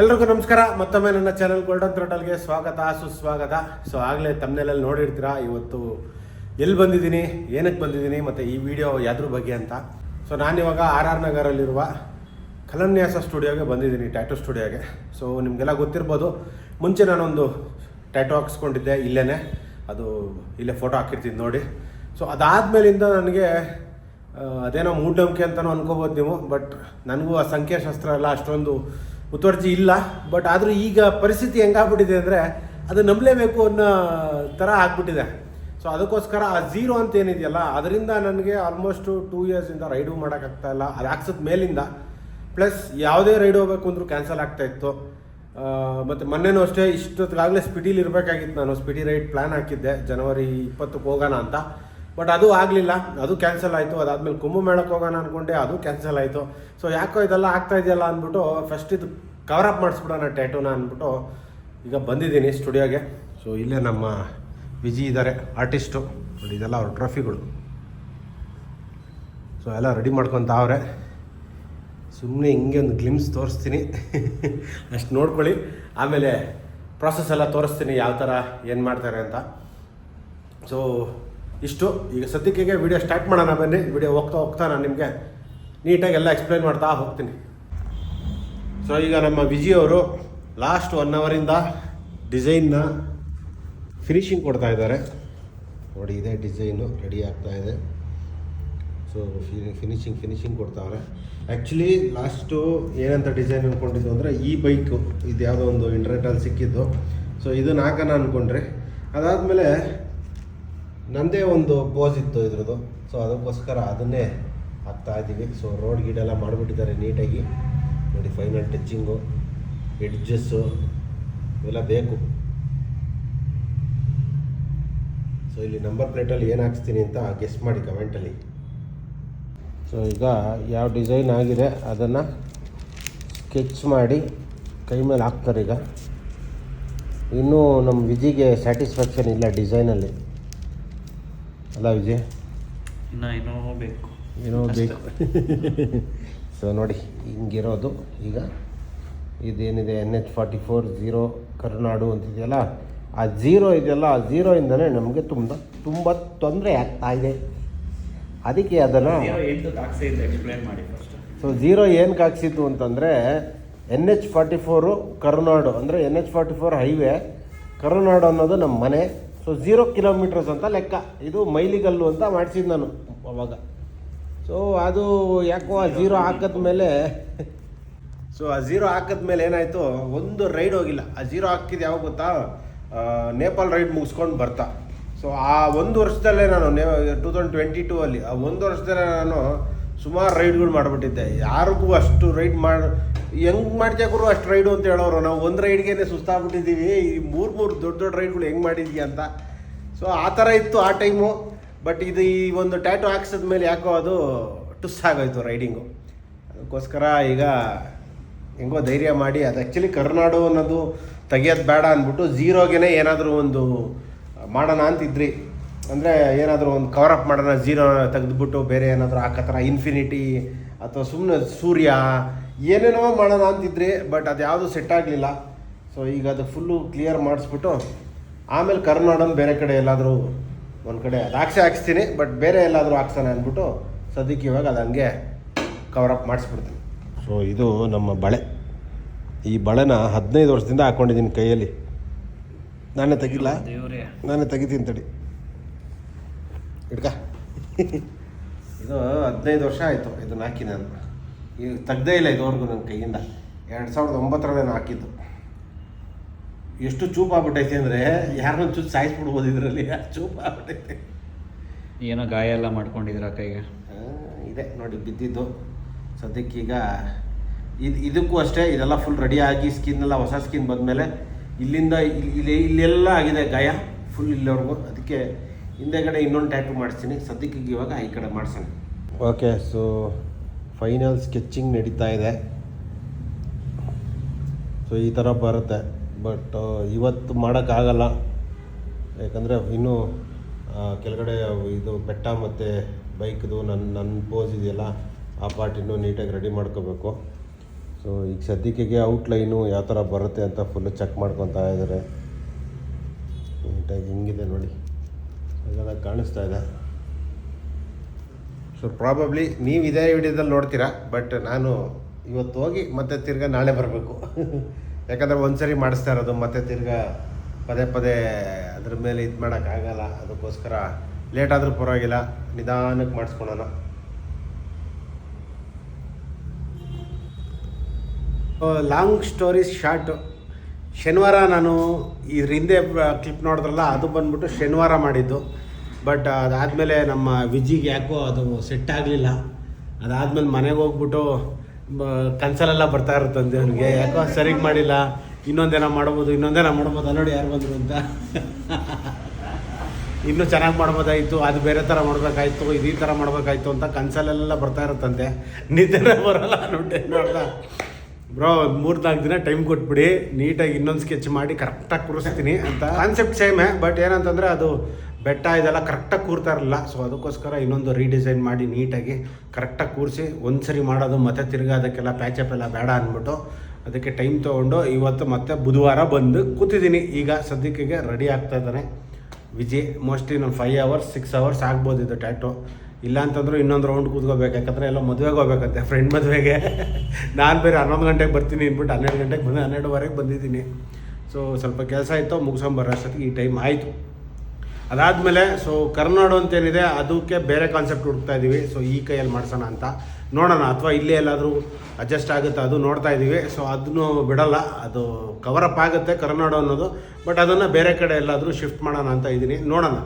ಎಲ್ರಿಗೂ ನಮಸ್ಕಾರ. ಮತ್ತೊಮ್ಮೆ ನನ್ನ ಚಾನಲ್ ಗೋಲ್ಡನ್ ಥ್ರೋಟಲ್ಗೆ ಸ್ವಾಗತ, ಸುಸ್ವಾಗತ. ಸೊ ಆಗಲೇ ತಮ್ಮನೇಲಲ್ಲಿ ನೋಡಿರ್ತೀರಾ, ಇವತ್ತು ಎಲ್ಲಿ ಬಂದಿದ್ದೀನಿ, ಏನಕ್ಕೆ ಬಂದಿದ್ದೀನಿ, ಮತ್ತು ಈ ವಿಡಿಯೋ ಯಾವ್ದ್ರ ಬಗ್ಗೆ ಅಂತ. ಸೊ ನಾನಿವಾಗ ಆರ್ ಆರ್ ನಗರಲ್ಲಿರುವ ಕಲನ್ಯಾಸ ಸ್ಟುಡಿಯೋಗೆ ಬಂದಿದ್ದೀನಿ ಟ್ಯಾಟೂ ಸ್ಟುಡಿಯೋಗೆ. ಸೊ ನಿಮಗೆಲ್ಲ ಗೊತ್ತಿರ್ಬೋದು, ಮುಂಚೆ ನಾನೊಂದು ಟ್ಯಾಟೂ ಹಾಕ್ಸ್ಕೊಂಡಿದ್ದೆ ಇಲ್ಲೇ ಅದು ಇಲ್ಲೇ ಫೋಟೋ ಹಾಕಿರ್ತೀನಿ ನೋಡಿ. ಸೊ ಅದಾದಮೇಲಿಂದ ನನಗೆ ಅದೇನೋ ಮೂಢನಂಬಿಕೆ ಅಂತಲೂ ಅನ್ಕೋಬೋದು ನೀವು ಬಟ್ ನನಗೂ ಆ ಸಂಖ್ಯಾಶಾಸ್ತ್ರ ಎಲ್ಲ ಅಷ್ಟೊಂದು ಮುತುವರ್ಜಿ ಇಲ್ಲ ಬಟ್ ಆದರೂ ಈಗ ಪರಿಸ್ಥಿತಿ ಹೆಂಗಾಗ್ಬಿಟ್ಟಿದೆ ಅಂದರೆ ಅದು ನಂಬಲೇಬೇಕು ಅನ್ನೋ ಥರ ಆಗ್ಬಿಟ್ಟಿದೆ. ಸೊ ಅದಕ್ಕೋಸ್ಕರ ಆ ಝೀರೋ ಅಂತ ಏನಿದೆಯಲ್ಲ ಅದರಿಂದ ನನಗೆ ಆಲ್ಮೋಸ್ಟು ಟೂ ಇಯರ್ಸಿಂದ ರೈಡು ಮಾಡೋಕ್ಕಾಗ್ತಾಯಿಲ್ಲ ಅದು ಹಾಕ್ಸಿದ ಮೇಲಿಂದ ಪ್ಲಸ್ ಯಾವುದೇ ರೈಡ್ ಹೋಗ್ಬೇಕು ಅಂದರೂ ಕ್ಯಾನ್ಸಲ್ ಆಗ್ತಾ ಇತ್ತು. ಆ, ಮತ್ತು ಮೊನ್ನೆನೂ ಅಷ್ಟೇ ಇಷ್ಟೊತ್ತಿಗಾಗಲೇ ಸ್ಪಿಟಿಲಿ ಇರಬೇಕಾಗಿತ್ತು ನಾನು. ಸ್ಪೀಡಿ ರೈಡ್ ಪ್ಲ್ಯಾನ್ ಹಾಕಿದ್ದೆ. ಜನವರಿ ಇಪ್ಪತ್ತಕ್ಕೆ ಹೋಗೋಣ ಅಂತ. ಬಟ್ ಅದು ಆಗಲಿಲ್ಲ, ಅದು ಕ್ಯಾನ್ಸಲ್ ಆಯಿತು. ಅದಾದಮೇಲೆ ಕುಂಭಮೇಳಕ್ಕೆ ಹೋಗೋಣ ಅಂದ್ಕೊಂಡೆ ಅದು ಕ್ಯಾನ್ಸಲ್ ಆಯಿತು. ಸೊ ಯಾಕೋ ಇದೆಲ್ಲ ಆಗ್ತಾ ಇದೆಯಲ್ಲ ಅಂದ್ಬಿಟ್ಟು ಫಸ್ಟ್ ಇದು ಕವರ್ ಅಪ್ ಮಾಡಿಸ್ಬಿಡೋಣ ಟ್ಯಾಟೂನ ಅಂದ್ಬಿಟ್ಟು ಈಗ ಬಂದಿದ್ದೀನಿ ಸ್ಟುಡಿಯೋಗೆ. ಸೊ ಇಲ್ಲೇ ನಮ್ಮ ವಿಜಿ ಇದ್ದಾರೆ ಆರ್ಟಿಸ್ಟು ನೋಡಿ ಇದೆಲ್ಲ ಅವ್ರ ಟ್ರೋಫಿಗಳು ಸೊ ಎಲ್ಲ ರೆಡಿ ಮಾಡ್ಕೊತಾವ್ರೆ ಸುಮ್ಮನೆ ಹಿಂಗೆ ಒಂದು ಗ್ಲಿಮ್ಸ್ ತೋರಿಸ್ತೀನಿ. ಅಷ್ಟು ನೋಡ್ಕೊಳ್ಳಿ. ಆಮೇಲೆ ಪ್ರಾಸೆಸ್ ಎಲ್ಲ ತೋರಿಸ್ತೀನಿ ಯಾವ ಥರ ಏನು ಮಾಡ್ತಾರೆ ಅಂತ. ಸೊ ಇಷ್ಟು. ಈಗ ಸದ್ಯಕ್ಕೆ ವಿಡಿಯೋ ಸ್ಟಾರ್ಟ್ ಮಾಡೋಣ, ಬನ್ನಿ. ವಿಡಿಯೋ ಹೋಗ್ತಾ ಹೋಗ್ತಾ ನಾನು ನಿಮಗೆ ನೀಟಾಗಿ ಎಲ್ಲ ಎಕ್ಸ್ಪ್ಲೈನ್ ಮಾಡ್ತಾ ಹೋಗ್ತೀನಿ. ಸೊ ಈಗ ನಮ್ಮ ವಿಜಿ ಅವರು ಲಾಸ್ಟ್ ಒನ್ ಅವರಿಂದ ಡಿಸೈನ್ನ ಫಿನಿಶಿಂಗ್ ಕೊಡ್ತಾ ಇದ್ದಾರೆ. ನೋಡಿ, ಇದೇ ಡಿಸೈನು ರೆಡಿ ಆಗ್ತಾ ಇದೆ. ಸೊ ಫಿನಿಶಿಂಗ್ ಫಿನಿಶಿಂಗ್ ಕೊಡ್ತಾವ್ರೆ. ಆ್ಯಕ್ಚುಲಿ ಲಾಸ್ಟು ಏನಂತ ಡಿಸೈನ್ ಅಂದ್ಕೊಂಡಿದ್ದು ಅಂದರೆ ಈ ಬೈಕು ಇದು ಯಾವುದೋ ಒಂದು ಇಂಟರ್ನೆಟಲ್ಲಿ ಸಿಕ್ಕಿದ್ದು. ಸೊ ಇದನ್ನ ಹಾಕೋಣ ಅಂದ್ಕೊಂಡ್ರಿ ಅದಾದಮೇಲೆ ನನ್ನದೇ ಒಂದು ಪೋಸ್ ಇತ್ತು ಇದ್ರದ್ದು. ಸೊ ಅದಕ್ಕೋಸ್ಕರ ಅದನ್ನೇ ಹಾಕ್ತಾ ಇದ್ದೀವಿ. ಸೊ ರೋಡ್ ಗೀಡೆಲ್ಲ ಮಾಡಿಬಿಟ್ಟಿದ್ದಾರೆ ನೀಟಾಗಿ. ನೋಡಿ ಫೈನಲ್ ಟಚ್ಚಿಂಗು ಎಡ್ಜಸ್ಸು ಇವೆಲ್ಲ ಬೇಕು. ಸೊ ಇಲ್ಲಿ ನಂಬರ್ ಪ್ಲೇಟಲ್ಲಿ ಏನು ಹಾಕ್ಸ್ತೀನಿ ಅಂತ ಗೆಸ್ ಮಾಡಿ ಕಮೆಂಟಲ್ಲಿ ಸೊ ಈಗ ಯಾವ ಡಿಸೈನ್ ಆಗಿದೆ ಅದನ್ನು ಸ್ಕೆಚ್ ಮಾಡಿ ಕೈ ಮೇಲೆ ಹಾಕ್ತಾರೆ ಈಗ. ಇನ್ನೂ ನಮ್ಮ ವಿಜಿಗೆ ಸ್ಯಾಟಿಸ್ಫ್ಯಾಕ್ಷನ್ ಇಲ್ಲ ಡಿಸೈನಲ್ಲಿ ಅಲ್ಲ ವಿಜಯ್? ಇನ್ನ ಏನೋ ಬೇಕು ಏನೋ ಬೇಕು ಸೊ ನೋಡಿ ಹಿಂಗಿರೋದು. ಈಗ ಇದೇನಿದೆ? N H forty four zero Karunadu ಅಂತಿದೆಯಲ್ಲ? ಆ ಝೀರೋ ಇದೆಯಲ್ಲ ಆ ಝೀರೋಯಿಂದನೇ ನಮಗೆ ತುಂಬ ತುಂಬ ತೊಂದರೆ ಆಗ್ತಾ ಇದೆ. ಅದಕ್ಕೆ ಅದನ್ನು ಸೊ ಝೀರೋ ಏನಕ್ಕೆ ಹಾಕ್ಸಿದ್ದು ಅಂತಂದರೆ N H forty four Karunadu ಅಂದರೆ N H forty four highway Karunadu ಅನ್ನೋದು ನಮ್ಮ ಮನೆ. ಸೊ ಝೀರೋ ಕಿಲೋಮೀಟರ್ಸ್ ಅಂತ ಲೆಕ್ಕ. ಇದು ಮೈಲಿಗಲ್ಲು ಅಂತ ಮಾಡಿಸಿದ್ದು ನಾನು ಅವಾಗ. ಸೊ ಅದು ಯಾಕೋ ಆ ಝೀರೋ ಹಾಕಿದ್ಮೇಲೆ ಸೊ ಆ ಝೀರೋ ಹಾಕಿದ್ಮೇಲೆ ಏನಾಯಿತು? ಒಂದು ರೈಡ್ ಹೋಗಿಲ್ಲ. ಆ ಝೀರೋ ಹಾಕಿದ್ದು ಯಾವಾಗ ಗೊತ್ತಾ? ನೇಪಾಲ್ ರೈಡ್ ಮುಗಿಸ್ಕೊಂಡು ಬರ್ತಾ. ಸೊ ಆ ಒಂದು ವರ್ಷದಲ್ಲೇ ನಾನು ನೇ ಟೂ ತೌಸಂಡ್ ಟ್ವೆಂಟಿ ಟೂ ಅಲ್ಲಿ, ಆ ಒಂದು ವರ್ಷದಲ್ಲೇ ನಾನು ಸುಮಾರು ರೈಡ್ಗಳು ಮಾಡಿಬಿಟ್ಟಿದ್ದೆ. ಯಾರಿಗೂ ಅಷ್ಟು ರೈಡ್ ಮಾಡಿ ಹೆಂಗೆ ಮಾಡ್ತೀಯ ಗುರು ಅಷ್ಟು ರೈಡು ಅಂತ ಹೇಳೋರು? ನಾವು ಒಂದು ರೈಡ್ಗೆ ಸುಸ್ತಾಗ್ಬಿಟ್ಟಿದ್ದೀವಿ ಈ ಮೂರು ಮೂರು ದೊಡ್ಡ ದೊಡ್ಡ ರೈಡ್ಗಳು ಹೆಂಗೆ ಮಾಡಿದ್ವಿ ಅಂತ. ಸೊ ಆ ಥರ ಇತ್ತು ಆ ಟೈಮು ಬಟ್ ಇದು ಈ ಒಂದು ಟ್ಯಾಟು ಹಾಕ್ಸಿದ ಮೇಲೆ ಯಾಕೋ ಅದು ಟುಸ್ ಆಗೋಯ್ತು ರೈಡಿಂಗು ಅದಕ್ಕೋಸ್ಕರ ಈಗ ಹೆಂಗೋ ಧೈರ್ಯ ಮಾಡಿ, ಅದು ಆ್ಯಕ್ಚುಲಿ ಕರ್ನಾಡು ಅನ್ನೋದು ತೆಗಿಯೋದು ಬೇಡ ಅಂದ್ಬಿಟ್ಟು ಝೀರೋಗೆ ಏನಾದರೂ ಒಂದು ಮಾಡೋಣ ಅಂತಿದ್ರಿ. ಅಂದರೆ ಏನಾದರೂ ಒಂದು ಕವರ್ ಅಪ್ ಮಾಡೋಣ ಝೀರೋ ತೆಗೆದುಬಿಟ್ಟು ಬೇರೆ ಏನಾದರೂ ಹಾಕೋ ಥರ ಇನ್ಫಿನಿಟಿ ಅಥವಾ ಸುಮ್ಮನೆ ಸೂರ್ಯ ಏನೇನೋ ಮಾಡೋಣ ಅಂತಿದ್ರಿ ಬಟ್ ಅದು ಯಾವುದು ಸೆಟ್ ಆಗಲಿಲ್ಲ. ಸೊ ಈಗ ಅದು ಫುಲ್ಲು ಕ್ಲಿಯರ್ ಮಾಡಿಸ್ಬಿಟ್ಟು ಆಮೇಲೆ ಕರ್ನಾಡನ್ ಬೇರೆ ಕಡೆ ಎಲ್ಲಾದರೂ ಒಂದು ಕಡೆ ಅದು ಹಾಕ್ಸೆ ಹಾಕ್ಸ್ತೀನಿ ಬಟ್ ಬೇರೆ ಎಲ್ಲಾದರೂ ಹಾಕ್ಸೋಣ ಅಂದ್ಬಿಟ್ಟು ಸದ್ಯಕ್ಕೆ ಇವಾಗ ಅದು ಹಂಗೆ ಕವರ್ ಅಪ್ ಮಾಡಿಸ್ಬಿಡ್ತೀನಿ. ಸೊ ಇದು ನಮ್ಮ ಬಳೆ. ಈ ಬಳೆನ ಹದಿನೈದು ವರ್ಷದಿಂದ ಹಾಕ್ಕೊಂಡಿದ್ದೀನಿ ಕೈಯಲ್ಲಿ. ನಾನೇ ತೆಗಿಲ್ಲ. ದೇವ್ರೇ. ನಾನೇ ತೆಗಿತೀನಿ ತಡಿ. ಇಡ್ಕ ಇದು ಹದಿನೈದು ವರ್ಷ ಆಯಿತು ಇದನ್ನ ಹಾಕಿ ನಾನು. ಈಗ ತೆಗ್ದೇ ಇಲ್ಲ ಇದುವರೆಗೂ ನನ್ನ ಕೈಯಿಂದ. ಎರಡು ಸಾವಿರದ ಒಂಬತ್ತರಲ್ಲೇ ನಾನು ಹಾಕಿದ್ದು. ಎಷ್ಟು ಚೂಪ್ ಆಗ್ಬಿಟ್ಟೈತೆ ಅಂದರೆ ಯಾರನ್ನ ಚೂಪ್ ಸಾಯಿಸ್ಬಿಡ್ಬೋದು ಇದರಲ್ಲಿ. ಚೂಪ್ ಆಗ್ಬಿಟ್ಟೈತೆ. ಏನೋ ಗಾಯ ಎಲ್ಲ ಮಾಡ್ಕೊಂಡಿದ್ರ ಕೈಗೆ? ಇದೆ ನೋಡಿ ಬಿದ್ದಿದ್ದು. ಸದ್ಯಕ್ಕೀಗ ಇದು ಇದಕ್ಕೂ ಅಷ್ಟೇ ಇದೆಲ್ಲ ಫುಲ್ ರೆಡಿ ಆಗಿ ಸ್ಕಿನ್ ಎಲ್ಲ ಹೊಸ ಸ್ಕಿನ್ ಬಂದಮೇಲೆ ಇಲ್ಲಿಂದ ಇಲ್ಲಿ ಇಲ್ಲಿ- ಇಲ್ಲೆಲ್ಲ ಆಗಿದೆ ಗಾಯ ಫುಲ್ ಇಲ್ಲಿವರೆಗೂ. ಅದಕ್ಕೆ ಹಿಂದೆಗಡೆ ಇನ್ನೊಂದು ಟ್ಯಾಟು ಮಾಡಿಸ್ತೀನಿ. ಸದ್ಯಕ್ಕೆ ಇವಾಗ ಈ ಕಡೆ ಮಾಡಿಸ್ತೀನಿ ಓಕೆ ಸೊ ಫೈನಲ್ ಸ್ಕೆಚಿಂಗ್ ನಡೀತಾ ಇದೆ. ಸೊ ಈ ಥರ ಬರುತ್ತೆ. ಬಟ್ ಇವತ್ತು ಮಾಡೋಕ್ಕಾಗಲ್ಲ. ಯಾಕಂದರೆ ಇನ್ನೂ ಕೆಳಗಡೆ ಇದು ಬೆಟ್ಟ ಮತ್ತು ಬೈಕ್ದು ನನ್ನ ನನ್ನ ಪೋಸ್ ಇದೆಯಲ್ಲ, ಆ ಪಾರ್ಟ್ ಇನ್ನೂ ನೀಟಾಗಿ ರೆಡಿ ಮಾಡ್ಕೋಬೇಕು. ಸೊ ಈಗ ಸದ್ಯಕ್ಕೆ ಔಟ್ಲೈನು ಯಾವ ಥರ ಬರುತ್ತೆ ಅಂತ ಫುಲ್ಲು ಚೆಕ್ ಮಾಡ್ಕೊತಾ ಇದ್ದಾರೆ ನೀಟಾಗಿ ಹಿಂಗಿದೆ ನೋಡಿ. ಅದೆಲ್ಲ ಕಾಣಿಸ್ತಾ ಇದೆ. ಸೊ ಪ್ರಾಬಬ್ಲಿ ನೀವು ಇದೇ ವಿಡಿಯೋದಲ್ಲಿ ನೋಡ್ತೀರಾ ಬಟ್ ನಾನು ಇವತ್ತು ಹೋಗಿ ಮತ್ತೆ ತಿರ್ಗಾ ನಾಳೆ ಬರಬೇಕು. ಯಾಕಂದರೆ ಒಂದ್ಸರಿ ಮಾಡಿಸ್ತಾ ಇರೋದು, ಮತ್ತೆ ತಿರ್ಗಾ ಪದೇ ಪದೇ ಅದ್ರ ಮೇಲೆ ಇದು ಮಾಡೋಕ್ಕಾಗಲ್ಲ ಅದಕ್ಕೋಸ್ಕರ ಲೇಟ್ ಆದರೂ ಪರವಾಗಿಲ್ಲ ನಿಧಾನಕ್ಕೆ ಮಾಡಿಸ್ಕೊಳೋಣ ಲಾಂಗ್ ಸ್ಟೋರಿ ಶಾರ್ಟು ಶನಿವಾರ ನಾನು ಇದ್ರ ಹಿಂದೆ ಕ್ಲಿಪ್ ನೋಡಿದ್ರಲ್ಲ, ಅದು ಬಂದ್ಬಿಟ್ಟು ಶನಿವಾರ ಮಾಡಿದ್ದು. ಬಟ್ ಅದಾದಮೇಲೆ ನಮ್ಮ ವಿಜಿಗೆ ಯಾಕೋ ಅದು ಸೆಟ್ ಆಗಲಿಲ್ಲ. ಅದಾದಮೇಲೆ ಮನೆಗೆ ಹೋಗ್ಬಿಟ್ಟು, ಬ- ಕನ್ಸಲೆಲ್ಲ ಬರ್ತಾ ಇರುತ್ತಂತೆ ಅವ್ನಿಗೆ. ಯಾಕೋ ಸರಿಗೆ ಮಾಡಿಲ್ಲ. ಇನ್ನೊಂದೇನೋ ಮಾಡ್ಬೋದು ಇನ್ನೊಂದೇನೋ ಮಾಡ್ಬೋದು ನೋಡಿ ಯಾರು ಬಂದರು ಅಂತ. ಇನ್ನೂ ಚೆನ್ನಾಗಿ ಮಾಡ್ಬೋದಾಯಿತು, ಅದು ಬೇರೆ ಥರ ಮಾಡಬೇಕಾಯ್ತು, ಇದು ಈ ಥರ ಮಾಡಬೇಕಾಯ್ತು ಅಂತ ಕನ್ಸಲ್ಲೆಲ್ಲ ಬರ್ತಾ ಇರುತ್ತಂತೆ ನಿದ್ದೆ ಬರಲ್ಲ ನೋಡಿ ನೋಡ್ದ ಬ್ರೋ ಮೂರು ನಾಲ್ಕು ದಿನ ಟೈಮ್ ಕೊಟ್ಬಿಡಿ. ನೀಟಾಗಿ ಇನ್ನೊಂದು ಸ್ಕೆಚ್ ಮಾಡಿ ಕರೆಕ್ಟಾಗಿ ಕೂರಿಸ್ತೀನಿ ಅಂತ. ಕಾನ್ಸೆಪ್ಟ್ ಸೇಮೇ ಬಟ್ ಏನಂತಂದರೆ ಅದು ಬೆಟ್ಟ ಇದೆಲ್ಲ ಕರೆಕ್ಟಾಗಿ ಕೂರ್ತಾ ಇರಲಿಲ್ಲ. ಸೊ ಅದಕ್ಕೋಸ್ಕರ ಇನ್ನೊಂದು ರೀಡಿಸೈನ್ ಮಾಡಿ ನೀಟಾಗಿ ಕರೆಕ್ಟಾಗಿ ಕೂರಿಸಿ ಒಂದು ಸರಿ ಮಾಡೋದು ಮತ್ತೆ ತಿರ್ಗಾ ಅದಕ್ಕೆಲ್ಲ ಪ್ಯಾಚಪ್ ಎಲ್ಲ ಬೇಡ ಅಂದ್ಬಿಟ್ಟು ಅದಕ್ಕೆ ಟೈಮ್ ತೊಗೊಂಡು ಇವತ್ತು ಮತ್ತೆ ಬುಧವಾರ ಬಂದು ಕೂತಿದ್ದೀನಿ. ಈಗ ಸದ್ಯಕ್ಕೆ ರೆಡಿ ಆಗ್ತಾ ಇದ್ದಾನೆ. ವಿಜಯ್ ಮೋಸ್ಟ್ಲಿ ನಾನು ಫೈವ್ ಅವರ್ಸ್ ಸಿಕ್ಸ್ ಅವರ್ಸ್ ಆಗ್ಬೋದು ಇದು ಟ್ಯಾಟು ಇಲ್ಲ ಇನ್ನೊಂದು ರೌಂಡ್ ಕೂತ್ಕೋಬೇಕು. ಯಾಕಂದರೆ ಎಲ್ಲ ಮದುವೆಗೆ ಹೋಗ್ಬೇಕಂತೆ ಫ್ರೆಂಡ್ ಮದುವೆಗೆ. ನಾನು ಬೇರೆ ಹನ್ನೊಂದು ಗಂಟೆಗೆ ಬರ್ತೀನಿ ಅಂದ್ಬಿಟ್ಟು ಹನ್ನೆರಡು ಗಂಟೆಗೆ ಬಂದು ಹನ್ನೆರಡುವರೆಗೆ ಬಂದಿದ್ದೀನಿ. ಸೊ ಸ್ವಲ್ಪ ಕೆಲಸ ಇತ್ತು ಮುಗಿಸ್ಕೊಂಬರೋ ಅಷ್ಟೊತ್ತಿಗೆ ಈ ಟೈಮ್ ಆಯಿತು. ಅದಾದಮೇಲೆ ಸೊ ಕರ್ನಾಡು ಅಂತೇನಿದೆ, ಅದಕ್ಕೆ ಬೇರೆ ಕಾನ್ಸೆಪ್ಟ್ ಹುಡುಕ್ತಾ ಇದ್ದೀವಿ ಸೊ ಈ ಕೈಯಲ್ಲಿ ಮಾಡ್ಸೋಣ ಅಂತ. ನೋಡೋಣ, ಅಥವಾ ಇಲ್ಲೇ ಎಲ್ಲಾದರೂ ಅಡ್ಜಸ್ಟ್ ಆಗುತ್ತೆ ಅದು ನೋಡ್ತಾ ಇದ್ದೀವಿ ಸೊ ಅದನ್ನು ಬಿಡಲ್ಲ. ಅದು ಕವರಪ್ ಆಗುತ್ತೆ ಕರ್ನಾಡು ಅನ್ನೋದು. ಬಟ್ ಅದನ್ನು ಬೇರೆ ಕಡೆ ಎಲ್ಲಾದರೂ ಶಿಫ್ಟ್ ಮಾಡೋಣ ಅಂತ ಇದ್ದೀನಿ ನೋಡೋಣ.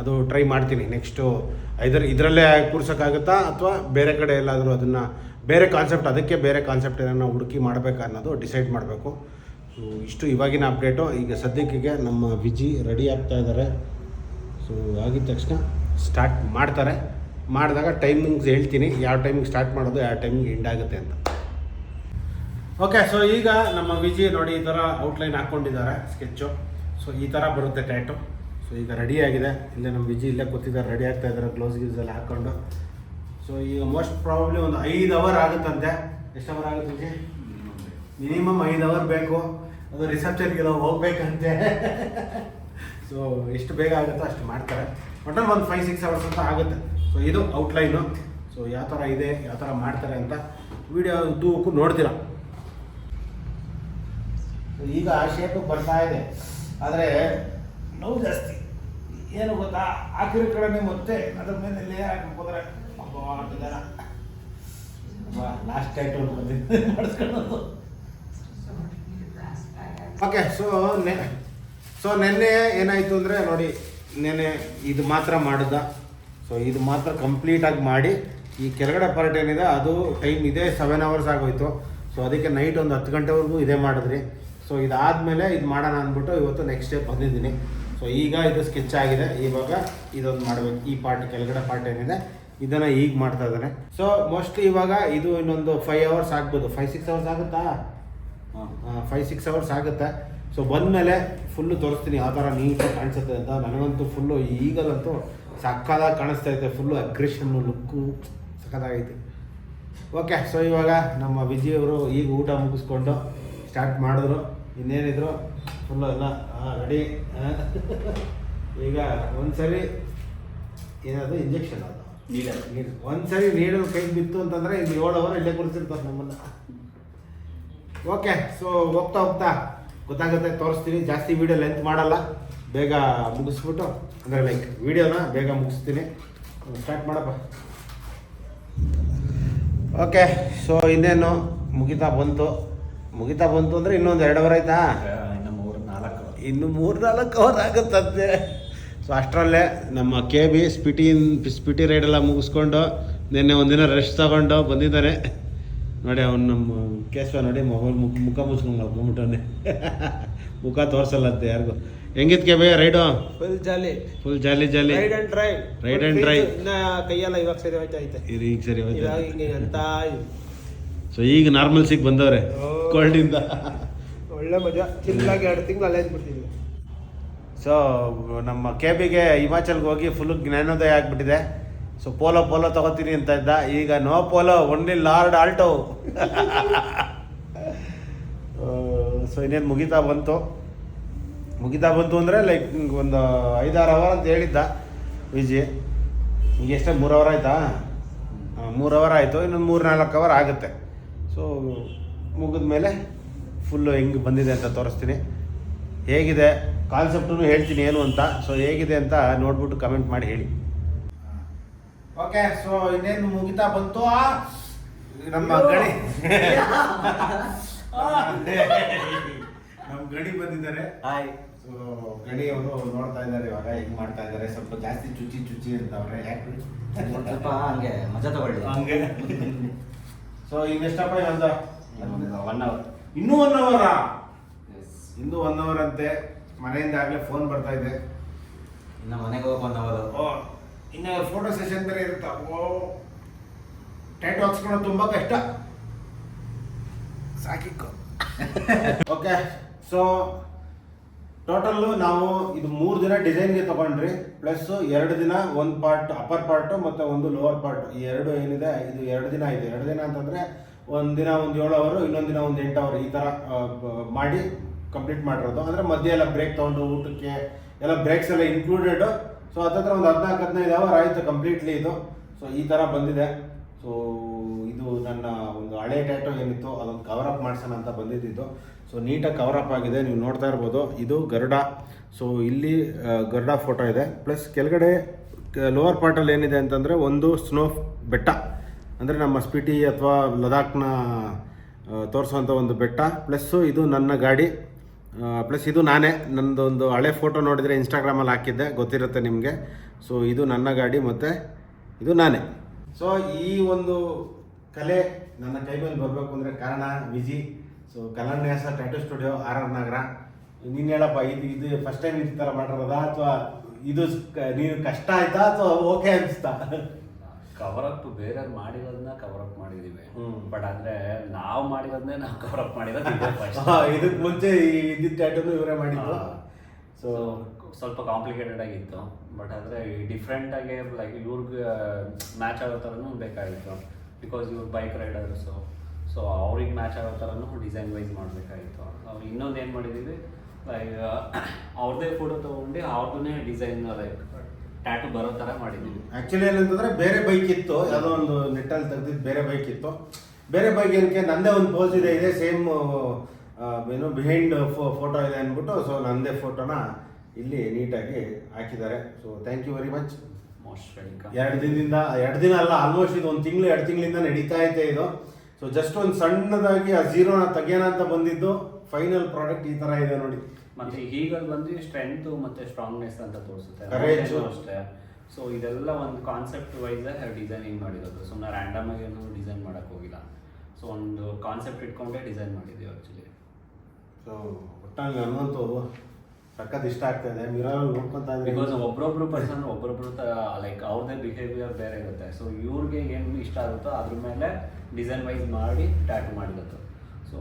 ಅದು ಟ್ರೈ ಮಾಡ್ತೀನಿ. ನೆಕ್ಸ್ಟು ಇದರ ಇದರಲ್ಲೇ ಕೂರ್ಸೋಕ್ಕಾಗುತ್ತಾ? ಅಥವಾ ಬೇರೆ ಕಡೆ ಎಲ್ಲಾದರೂ ಅದನ್ನು ಬೇರೆ ಕಾನ್ಸೆಪ್ಟ್ ಅದಕ್ಕೆ ಬೇರೆ ಕಾನ್ಸೆಪ್ಟ್ ಏನೋ ಹುಡುಕಿ ಮಾಡಬೇಕಾ ಅನ್ನೋದು ಡಿಸೈಡ್ ಮಾಡಬೇಕು. ಇಷ್ಟು ಇವಾಗಿನ ಅಪ್ಡೇಟು ಈಗ ಸದ್ಯಕ್ಕೆ ನಮ್ಮ ವಿಜಿ ರೆಡಿ ಆಗ್ತಾ ಇದ್ದಾರೆ. ಸೊ ಆಗಿದ ತಕ್ಷಣ ಸ್ಟಾರ್ಟ್ ಮಾಡ್ತಾರೆ. ಮಾಡಿದಾಗ ಟೈಮಿಂಗ್ಸ್ ಹೇಳ್ತೀನಿ. ಯಾವ ಟೈಮಿಂಗ್ ಸ್ಟಾರ್ಟ್ ಮಾಡೋದು ಯಾವ ಟೈಮಿಂಗ್ ಎಂಡ್ ಆಗುತ್ತೆ ಅಂತ. ಓಕೆ ಸೊ ಈಗ ನಮ್ಮ ವಿಜಿ ನೋಡಿ ಈ ಥರ ಔಟ್ಲೈನ್ ಹಾಕ್ಕೊಂಡಿದ್ದಾರೆ ಸ್ಕೆಚ್ಚು ಸೊ ಈ ಥರ ಬರುತ್ತೆ ಟ್ಯಾಟು ಸೊ ಈಗ ರೆಡಿ ಆಗಿದೆ. ಇಲ್ಲೇ ನಮ್ಮ ವಿಜಿ ಇಲ್ಲೇ ಕೂತಿದ್ದಾರೆ. ರೆಡಿ ಆಗ್ತಾ ಇದ್ದಾರೆ ಗ್ಲೌಸ್ ಗೀಸ್ ಎಲ್ಲ ಹಾಕ್ಕೊಂಡು ಸೊ ಈಗ ಮೋಸ್ಟ್ ಪ್ರಾಬ್ಲಿ ಒಂದು ಐದು ಅವರ್ ಆಗುತ್ತಂತೆ. ಎಷ್ಟು ಅವರ್ ಆಗುತ್ತೆ ವಿಜಿ ಮಿನಿಮಮ್ ಐದು. ಅವರ್ ಬೇಕು. ಅದು ರಿಸೆಪ್ಷನ್ಗೆಲ್ಲ ಹೋಗ್ಬೇಕಂತೆ. ಸೊ ಎಷ್ಟು ಬೇಗ ಆಗುತ್ತೋ ಅಷ್ಟು ಮಾಡ್ತಾರೆ ಒಟ್ಟಲ್ಲಿ ಒಂದು ಫೈವ್ ಸಿಕ್ಸ್ ಅವರ್ಸ್ ಅಂತ ಆಗುತ್ತೆ ಸೊ ಇದು ಔಟ್ಲೈನು ಸೊ ಯಾವ ಥರ ಇದೆ ಯಾವ ಥರ ಮಾಡ್ತಾರೆ ಅಂತ ವಿಡಿಯೋ ಉದ್ದಕ್ಕೂ ನೋಡ್ತೀರ ಈಗ ಆ ಶೇಪ್ ಬರ್ತಾ ಇದೆ ಆದರೆ ನೋವು ಜಾಸ್ತಿ ಏನು ಗೊತ್ತಾ ಹಾಕಿರೋ ಕಡೆ ಮತ್ತೆ ಅದ್ರ ಮೇಲೆ ಲೇಯರ್ ಹಾಕಿದ್ರೆ ಲಾಸ್ಟ್ ಟೈಟ್ ಮಾಡಿಸ್ಕೊಳ್ಳೋದು ಓಕೆ ಸೊ ಸೊ ನೆನ್ನೆ ಏನಾಯಿತು ಅಂದರೆ ನೋಡಿ ನೆನ್ನೆ ಇದು ಮಾತ್ರ ಮಾಡಿದ. ಸೊ ಇದು ಮಾತ್ರ ಕಂಪ್ಲೀಟಾಗಿ ಮಾಡಿ ಈ ಕೆಳಗಡೆ ಪಾರ್ಟ್ ಏನಿದೆ ಅದು ಟೈಮ್ ಇದೆ ಸೆವೆನ್ ಅವರ್ಸ್ ಆಗೋಯ್ತು. ಸೊ ಅದಕ್ಕೆ ನೈಟ್ ಒಂದು ಹತ್ತು ಗಂಟೆವರೆಗೂ ಇದೇ ಮಾಡಿದ್ರಿ. ಸೊ ಇದಾದಮೇಲೆ ಇದು ಮಾಡೋಣ ಅಂದ್ಬಿಟ್ಟು ಇವತ್ತು ನೆಕ್ಸ್ಟ್ ಡೇ ಬಂದಿದ್ದೀನಿ. ಸೊ ಈಗ ಇದು ಸ್ಕೆಚ್ ಆಗಿದೆ. ಇವಾಗ ಇದೊಂದು ಮಾಡಬೇಕು. ಈ ಪಾರ್ಟ್ ಕೆಳಗಡೆ ಪಾರ್ಟ್ ಏನಿದೆ ಇದನ್ನು ಈಗ ಮಾಡ್ತಾ ಇದ್ದಾನೆ. ಸೊ ಮೋಸ್ಟ್ಲಿ ಇವಾಗ ಇದು ಇನ್ನೊಂದು ಫೈವ್ ಅವರ್ಸ್ ಆಗ್ಬೋದು. ಫೈವ್ ಸಿಕ್ಸ್ ಅವರ್ಸ್ ಆಗುತ್ತಾ? ಫೈವ್ ಸಿಕ್ಸ್ ಅವರ್ಸ್ ಆಗುತ್ತೆ. ಸೊ ಬಂದಮೇಲೆ ಫುಲ್ಲು ತೋರಿಸ್ತೀನಿ ಯಾವ ಥರ ನೀಟಾಗಿ ಕಾಣಿಸುತ್ತೆ ಅಂತ. ನನಗಂತೂ ಫುಲ್ಲು ಈಗಲಂತೂ ಸಕ್ಕದಾಗಿ ಕಾಣಿಸ್ತಾ ಇದೆ. ಫುಲ್ಲು ಅಗ್ರೆಷನ್ನು ಲುಕ್ಕು ಸಕ್ಕದಾಗೈತೆ ಓಕೆ ಸೊ ಇವಾಗ ನಮ್ಮ ವಿಜಯವರು ಈಗ ಊಟ ಮುಗಿಸ್ಕೊಂಡು ಸ್ಟಾರ್ಟ್ ಮಾಡಿದ್ರು. ಇನ್ನೇನಿದ್ರು ಫುಲ್ಲು ಎಲ್ಲ ರೆಡಿ ಈಗ ಒಂದ್ಸರಿ ಏನಾದರೂ ಇಂಜೆಕ್ಷನ್ ಅದು. ನೀಡಲ್ ನೀರು. ಒಂದ್ಸರಿ ನೀರು ಕೈ ಬಿತ್ತು ಅಂತಂದರೆ ಈಗ ಏಳು ಅವರ್ ಇಲ್ಲೇ ಕುರಿಸಿರ್ತಾರೆ ನಮ್ಮನ್ನು. ಓಕೆ ಸೊ ಹೋಗ್ತಾ ಹೋಗ್ತಾ ಗೊತ್ತಾಗುತ್ತೆ ತೋರಿಸ್ತೀನಿ. ಜಾಸ್ತಿ ವೀಡಿಯೋ ಲೆಂತ್ ಮಾಡಲ್ಲ. ಬೇಗ ಮುಗಿಸ್ಬಿಟ್ಟು ಅಂದರೆ ಲೈಕ್ ವೀಡಿಯೋನ ಬೇಗ ಮುಗಿಸ್ತೀನಿ. ಸ್ಟಾರ್ಟ್ ಮಾಡಪ್ಪ. ಓಕೆ ಸೊ ಇನ್ನೇನು? ಮುಗಿತಾ ಬಂತು. ಮುಗಿತಾ ಬಂತು ಅಂದರೆ ಇನ್ನೊಂದು ಎರಡು ಅವರ್ ಆಯ್ತಾ? ಇನ್ನು ಮೂರು ನಾಲ್ಕು. ಇನ್ನು ಮೂರು ನಾಲ್ಕು ಅವರ್ ಆಗುತ್ತಂತೆ. ಸೊ ಅಷ್ಟರಲ್ಲೇ ನಮ್ಮ ಕೆ ಬಿ ಸ್ಪಿಟಿ ಸ್ಪಿಟಿ ರೈಡೆಲ್ಲ ಮುಗಿಸ್ಕೊಂಡು ನಿನ್ನೆ ಒಂದಿನ ರೆಸ್ಟ್ ತಗೊಂಡು ಬಂದಿದ್ದಾನೆ ನೋಡಿ ಅವ್ನು ನಮ್ಮ ಕೇಶವ ನೋಡಿ ಮೊಬೈಲ್ ಮುಖ ಮುಖ ಮುಚ್ಕೊಂಡು ಮಲ್ಕೊಂಬಿಟ್ಟವನೆ ಮುಖ ತೋರ್ಸಲ್ಲಂತೆ ಯಾರಿಗೂ. ಹೆಂಗಿದ್ಕೆ ಬೇ ride? Full jolly. Full jolly jolly. Ride and drive ride and drive ಇನ್ನ ಕೈಯೆಲ್ಲ ಇವಾಗ ಸರಿ ಹೋಯ್ತಾ ಐತೆ. ಇದು ಈಗ ಸರಿ ಹೋಯ್ತಾ ಅಂತ ಸೊ ಈಗ ನಾರ್ಮಲ್ ಸಿಗ್ ಬಂದವ್ರೆ. ಕೋಲ್ಡ್ ಇಂದ. ಒಳ್ಳೆ ಮಜಾ. ಚಿಲ್ಲಾಗಿ ಎರಡು ತಿಂಗಳು ಅಲ್ಲೇ ಇದ್ಬಿಡ್ತೀವಿ ಸೊ ನಮ್ಮ ಕೆ ಬಿಗೆ ಹಿಮಾಚಲ್ಗೆ ಹೋಗಿ ಫುಲ್ ಜ್ಞಾನೋದಯ ಆಗಿಬಿಟ್ಟಿದೆ. ಸೊ ಪೋಲೋ ಪೋಲೋ ತಗೋತೀನಿ ಅಂತ ಇದ್ದ. ಈಗ no Polo only lord Alto so ಇನ್ನೇನು ಮುಗಿತಾ ಬಂತು? ಮುಗಿತಾ ಬಂತು ಅಂದರೆ ಲೈಕ್ ಒಂದು ಐದಾರು ಅವರ್ ಅಂತ ಹೇಳಿದ್ದ ವಿಜಿ. ಈಗ ಎಷ್ಟೇ ಮೂರು ಅವರ್ ಆಯ್ತಾ? ಮೂರು ಅವರ್ ಆಯಿತು. ಇನ್ನೊಂದು ಮೂರು ನಾಲ್ಕು ಅವರ್ ಆಗುತ್ತೆ. ಸೊ ಮುಗಿದ ಮೇಲೆ ಫುಲ್ಲು ಹೆಂಗೆ ಬಂದಿದೆ ಅಂತ ತೋರಿಸ್ತೀನಿ. ಹೇಗಿದೆ? ಕಾನ್ಸೆಪ್ಟೂ ಹೇಳ್ತೀನಿ ಏನು ಅಂತ. ಸೊ ಹೇಗಿದೆ ಅಂತ ನೋಡ್ಬಿಟ್ಟು ಕಮೆಂಟ್ ಮಾಡಿ ಹೇಳಿ. ಓಕೆ ಸೊ ಇನ್ನೇನು ಮುಗಿತಾ ಬಂತು ನಮ್ಮ ಗಣಿ. ನಮ್ಮ ಗಣಿ. ಬಂದಿದ್ದಾರೆ. ಹಾಯ್. ಸೊ ಗಣಿ ಅವರು ನೋಡ್ತಾ ಇದ್ದಾರೆ ಇವಾಗ ಹೆಂಗ್ ಮಾಡ್ತಾ ಇದ್ದಾರೆ. ಸ್ವಲ್ಪ ಜಾಸ್ತಿ ಚುಚ್ಚಿ ಚುಚ್ಚಿ ಅಂತವ್ರೆ ಯಾಕೆ? ಸ್ವಲ್ಪ ಹಂಗೆ ಮಜಾ ತಗೊಳ್ಳಿ. ಹಂಗೆ. ಸೊ ಇನ್ನೆಷ್ಟಪ್ಪ ಒಂದು ಒನ್ ಅವರ್ ಇನ್ನೂ ಒನ್ ಅವರ ಇನ್ನೂ ಒನ್ ಅವರ್ ಅಂತೆ. ಮನೆಯಿಂದ ಆಗ್ಲೇ ಫೋನ್ ಬರ್ತಾ ಇದೆ. ಇನ್ನು ಮನೆಗೆ ಹೋಗಿ ಒನ್ ಅವರ್ ಓ ಇನ್ನು ಫೋಟೋ ಸೆಷನ್ ಬೇರೆ ಇರುತ್ತೆ? ಓ ಟೈಟ್ ಹಾಕ್ಸ್ಕೊಳ್ಳೋದು ತುಂಬ ಕಷ್ಟ. ಸಾಕಿಕ್ಕು. ಓಕೆ ಸೊ ಟೋಟಲ್ಲು ನಾವು ಇದು ಮೂರು ದಿನ ಡಿಸೈನ್ಗೆ ತಗೊಂಡ್ರಿ ಪ್ಲಸ್ ಎರಡು ದಿನ ಒಂದು ಪಾರ್ಟ್ ಅಪ್ಪರ್ ಪಾರ್ಟು ಮತ್ತು ಒಂದು ಲೋವರ್ ಪಾರ್ಟ್ ಈ ಎರಡು ಏನಿದೆ, ಇದು ಎರಡು ದಿನ ಇದೆ. ಎರಡು ದಿನ ಅಂತಂದರೆ ಒಂದು ದಿನ ಒಂದು ಏಳು ಅವರು ಇನ್ನೊಂದು ದಿನ ಒಂದು ಎಂಟು ಅವರು ಈ ಥರ ಮಾಡಿ ಕಂಪ್ಲೀಟ್ ಮಾಡಿರೋದು. ಅಂದರೆ ಮಧ್ಯೆ ಎಲ್ಲ ಬ್ರೇಕ್ ತೊಗೊಂಡು ಊಟಕ್ಕೆ, ಎಲ್ಲ ಬ್ರೇಕ್ಸ್ ಎಲ್ಲ ಇನ್ಕ್ಲೂಡೆಡ್ ಸೊ ಹತ್ತತ್ರ ಒಂದು ಹದಿನಾಲ್ಕು, ಹದಿನೈದು ಅವರ್ ಆಯಿತು ಕಂಪ್ಲೀಟ್ಲಿ ಇದು. ಸೊ ಈ ಥರ ಬಂದಿದೆ. ಸೊ ಇದು ನನ್ನ ಒಂದು ಹಳೆ ಟ್ಯಾಟೋ ಏನಿತ್ತು, ಅದೊಂದು ಕವರ್ ಅಪ್ ಮಾಡ್ಸೋಣ ಅಂತ ಬಂದಿದ್ದು ಸೊ ನೀಟಾಗಿ ಕವರ್ ಅಪ್ ಆಗಿದೆ, ನೀವು ನೋಡ್ತಾ ಇರ್ಬೋದು. ಇದು ಗರುಡ. ಸೊ ಇಲ್ಲಿ ಗರುಡ ಫೋಟೋ ಇದೆ. ಪ್ಲಸ್ ಕೆಳಗಡೆ ಲೋವರ್ ಪಾರ್ಟಲ್ಲಿ ಏನಿದೆ ಅಂತಂದರೆ ಒಂದು ಸ್ನೋ ಬೆಟ್ಟ. ಅಂದರೆ ನಮ್ಮ ಸ್ಪಿಟಿ ಅಥವಾ ಲದಾಖ್ನ ತೋರಿಸುವಂಥ ಒಂದು ಬೆಟ್ಟ. ಪ್ಲಸ್ಸು ಇದು ನನ್ನ ಗಾಡಿ. ಪ್ಲಸ್ ಇದು ನಾನೇ. ನನ್ನದೊಂದು ಹಳೆ ಫೋಟೋ ನೋಡಿದರೆ ಇನ್ಸ್ಟಾಗ್ರಾಮಲ್ಲಿ ಹಾಕಿದ್ದೆ. ಗೊತ್ತಿರುತ್ತೆ ನಿಮಗೆ. ಸೊ ಇದು ನನ್ನ ಗಾಡಿ ಮತ್ತು ಇದು ನಾನೇ. ಸೊ ಈ ಒಂದು ಕಲೆ ನನ್ನ ಕೈ ಮೇಲೆ ಬರಬೇಕು ಅಂದರೆ ಕಾರಣ Viji. So Kalanyasa tattoo studio R R Nagar. ನೀನು ಹೇಳಪ್ಪ, ಇದು ಇದು ಫಸ್ಟ್ ಟೈಮ್ ಈ ಥರ ಮಾಡಿರೋದಾ? ಅಥವಾ ಇದು ನೀನು ಕಷ್ಟ ಆಯ್ತಾ? ಅಥವಾ ಓಕೆ ಅನಿಸ್ತಾ ಕವರ್ ಅಪ್ ಬೇರೆಯವ್ರು ಮಾಡಿರೋದನ್ನ ಕವರ್ ಅಪ್ ಮಾಡಿದೀವಿ. ಬಟ್ ಅಂದ್ರೆ ನಾವು ಮಾಡಿರೋದನ್ನೇ ನಾವು ಕವರ್ ಅಪ್ ಮಾಡಿರೋದು. ಇದಕ್ಕೆ ಮುಂಚೆ ಈ ಇದ್ದಿದ್ದ ಟ್ಯಾಟೂನು ಇವರೇ ಮಾಡಿದ್ರು. ಸೊ ಸ್ವಲ್ಪ ಕಾಂಪ್ಲಿಕೇಟೆಡ್ ಆಗಿತ್ತು ಬಟ್ ಆದರೆ ಡಿಫ್ರೆಂಟ್ ಆಗಿ ಲೈಕ್ ಇವ್ರಿಗೆ ಮ್ಯಾಚ್ ಆಗೋ ಥರನೂ ಬೇಕಾಗಿತ್ತು ಬಿಕಾಸ್ ಇವ್ರು ಬೈಕ್ ರೈಡರ್ಸು ಸೊ ಅವ್ರಿಗೆ ಮ್ಯಾಚ್ ಆಗೋ ಥರನೂ ಡಿಸೈನ್ ವೈಸ್ ಮಾಡಬೇಕಾಗಿತ್ತು ಅವ್ರು ಇನ್ನೊಂದು ಏನು ಮಾಡಿದ್ದೀವಿ ಲೈಕ್ ಅವ್ರದ್ದೇ ಫೋಟೋ ತೊಗೊಂಡು ಅವ್ರದ್ದೇ ಡಿಸೈನ್ ಲೈಕ್ ಟ್ಯಾಟು ಬರೋ ಥರ ಮಾಡಿದ್ದೀವಿ ಆಕ್ಚುಲಿ ಏನಂತಂದ್ರೆ ಬೇರೆ ಬೈಕ್ ಇತ್ತು ಯಾವುದೋ ಒಂದು ನೆಟ್ಟಲ್ಲಿ ತೆಗೆದಿದ್ದು ಬೇರೆ ಬೈಕ್ ಇತ್ತು. ಬೇರೆ ಬೈಕ್ ಏನಕ್ಕೆ ನಂದೇ ಒಂದು ಪೋಸ್ ಇದೆ ಇದೆ ಸೇಮ್ ಏನು ಬಿಹೈಂಡ್ ಫೋಟೋ ಇದೆ ಅಂದ್ಬಿಟ್ಟು ಸೊ ನಂದೇ ಫೋಟೋನ ಇಲ್ಲಿ ನೀಟಾಗಿ ಹಾಕಿದ್ದಾರೆ. So thank you very much ಎರಡು ದಿನದಿಂದ ಎರಡು ದಿನ ಅಲ್ಲ ಆಲ್ಮೋಸ್ಟ್ ಇದು ಒಂದು ತಿಂಗಳು ಎರಡು ತಿಂಗಳಿಂದ ನಡೀತಾ ಇದೆ ಇದು. ಸೊ ಜಸ್ಟ್ ಒಂದು ಸಣ್ಣದಾಗಿ ಆ ಝೀರೋನ ತೆಗಿಯೋಣ ಅಂತ ಬಂದಿದ್ದು ಫೈನಲ್ ಪ್ರಾಡಕ್ಟ್ ಈ ಥರ ಇದೆ ನೋಡಿ. ಮತ್ತೆ ಹೀಗಲ್ಲಿ ಬಂದು ಸ್ಟ್ರೆಂತ್ ಮತ್ತೆ ಸ್ಟ್ರಾಂಗ್ನೆಸ್ ಅಂತ ತೋರಿಸುತ್ತೆ. Courage. ಅಷ್ಟೇ. ಸೊ ಇದೆಲ್ಲ ಒಂದು ಕಾನ್ಸೆಪ್ಟ್ ವೈಸ್ ಡಿಸೈನಿಂಗ್ ಮಾಡಿರೋದು? ಸುಮ್ಮನೆ ರ್ಯಾಂಡಮ್ ಆಗಿ ಏನು ಡಿಸೈನ್ ಮಾಡಕ್ ಹೋಗಿಲ್ಲ. ಸೊ ಒಂದು ಕಾನ್ಸೆಪ್ಟ್ ಇಟ್ಕೊಂಡೇ ಡಿಸೈನ್ ಮಾಡಿದ್ದೀವಿ ಆಕ್ಚುಲಿ ಸೊ ಒಟ್ಟಾಗಿ ನನಗಂತೂ ಸಖತ್ ಇಷ್ಟ ಆಗ್ತಾ ಇದೆ. ಮಿರರ್ ನೋಡ್ಕೊಂತ ಬಿಕಾಸ್ ಒಬ್ಬೊಬ್ರು ಒಬ್ರೊಬ್ರು ಪರ್ಸನ್ ಒಬ್ರೊಬ್ರು ಲೈಕ್ ಅವ್ರದೇ ಬಿಹೇವಿಯರ್ ಬೇರೆ ಇರುತ್ತೆ. ಸೊ ಇವ್ರಿಗೆ ಏನು ಇಷ್ಟ ಆಗುತ್ತೋ ಅದ್ರ ಮೇಲೆ ಡಿಸೈನ್ ವೈಸ್ ಮಾಡಿ ಟ್ಯಾಕ್ ಮಾಡಿರೋದು. ಸೊ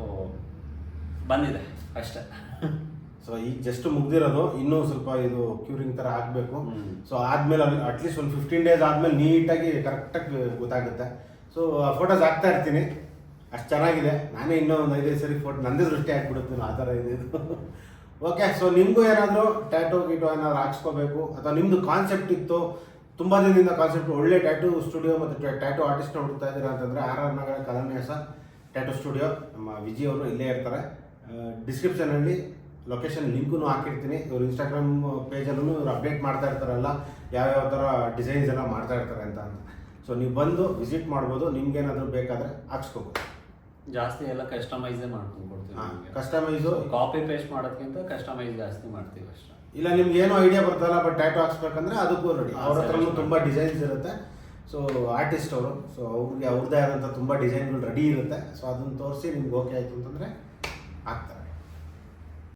ಬಂದಿದೆ ಅಷ್ಟೇ. ಸೊ ಈಗ ಜಸ್ಟ್ ಮುಗ್ದಿರೋದು ಇನ್ನೂ ಸ್ವಲ್ಪ ಇದು ಕ್ಯೂರಿಂಗ್ ಥರ ಆಗಬೇಕು. ಸೊ ಆದ್ಮೇಲೆ ಅಟ್ಲೀಸ್ಟ್ ಒಂದು ಫಿಫ್ಟೀನ್ ಡೇಸ್ ಆದ್ಮೇಲೆ ನೀಟಾಗಿ ಕರೆಕ್ಟಾಗಿ ಗೊತ್ತಾಗುತ್ತೆ. ಸೊ ಫೋಟೋಸ್ ಹಾಕ್ತಾ ಇರ್ತೀನಿ. ಅಷ್ಟು ಚೆನ್ನಾಗಿದೆ. ನಾನೇ ಇನ್ನೂ ಒಂದು ಐದೈದು ಸರಿ ಫೋಟೋ ನಂದೇ ದೃಷ್ಟಿ ಆಗಿಬಿಡುತ್ತೆ ಆ ಥರ ಇದೆ ಇದು. ಓಕೆ ಸೊ ನಿಮಗೂ ಏನಾದರೂ ಟ್ಯಾಟೋ ಗಿಟೋ ಏನಾದ್ರು ಹಾಕ್ಸ್ಕೋಬೇಕು ಅಥವಾ ನಿಮ್ಮದು ಕಾನ್ಸೆಪ್ಟ್ ಇತ್ತು ತುಂಬ ದಿನದಿಂದ ಕಾನ್ಸೆಪ್ಟ್ ಒಳ್ಳೆ ಟ್ಯಾಟೂ ಸ್ಟುಡಿಯೋ ಮತ್ತು ಟ್ಯಾಟೂ ಆರ್ಟಿಸ್ಟ್ನ ಹುಡುಕ್ತಾ ಇದ್ದೀರಾ ಅಂತಂದರೆ R R Nagar Kalanyasa tattoo studio ನಮ್ಮ ವಿಜಿ ಅವರು ಇಲ್ಲೇ ಇರ್ತಾರೆ. ಡಿಸ್ಕ್ರಿಪ್ಷನಲ್ಲಿ ಲೊಕೇಶನ್ ಲಿಂಕೂ ಹಾಕಿರ್ತೀನಿ. ಇವ್ರು ಇನ್ಸ್ಟಾಗ್ರಾಮ್ ಪೇಜಲ್ಲೂ ಇವ್ರು ಅಪ್ಡೇಟ್ ಮಾಡ್ತಾ ಇರ್ತಾರಲ್ಲ ಯಾವ್ಯಾವ ಥರ ಡಿಸೈನ್ಸ್ ಎಲ್ಲ ಮಾಡ್ತಾ ಇರ್ತಾರೆ ಅಂತ ಅಂತ. ಸೊ ನೀವು ಬಂದು ವಿಸಿಟ್ ಮಾಡ್ಬೋದು. ನಿಮ್ಗೇನಾದರೂ ಬೇಕಾದರೆ ಹಾಕ್ಸ್ಕೋಬೋದು. ಜಾಸ್ತಿ ಎಲ್ಲ ಕಸ್ಟಮೈಸೇ ಮಾಡ್ಕೊಂಡು ಕೊಡ್ತೀವಿ. ಕಸ್ಟಮೈಸು ಕಾಪಿ ಪೇಸ್ಟ್ ಮಾಡೋದ್ಕಿಂತ ಕಸ್ಟಮೈಸ್ ಜಾಸ್ತಿ ಮಾಡ್ತೀವಿ ಅಷ್ಟೇ. ಇಲ್ಲ ನಿಮ್ಗೆ ಏನೋ ಐಡಿಯಾ ಬರ್ತಲ್ಲ ಬಟ್ ಟ್ಯಾಟು ಹಾಕ್ಸ್ಬೇಕಂದ್ರೆ ಅದಕ್ಕೂ ರೆಡಿ ಅವ್ರ ಹತ್ರನೂ ತುಂಬ ಡಿಸೈನ್ಸ್ ಇರುತ್ತೆ. ಸೊ ಆರ್ಟಿಸ್ಟ್ ಅವರು. ಸೊ ಅವ್ರಿಗೆ ಅವ್ರದ್ದೇ ಆದಂಥ ತುಂಬ ಡಿಸೈನ್ಗಳು ರೆಡಿ ಇರುತ್ತೆ. ಸೊ ಅದನ್ನು ತೋರಿಸಿ ನಿಮ್ಗೆ ಓಕೆ ಆಯಿತು ಅಂತಂದರೆ ಆಗ್ತಾರೆ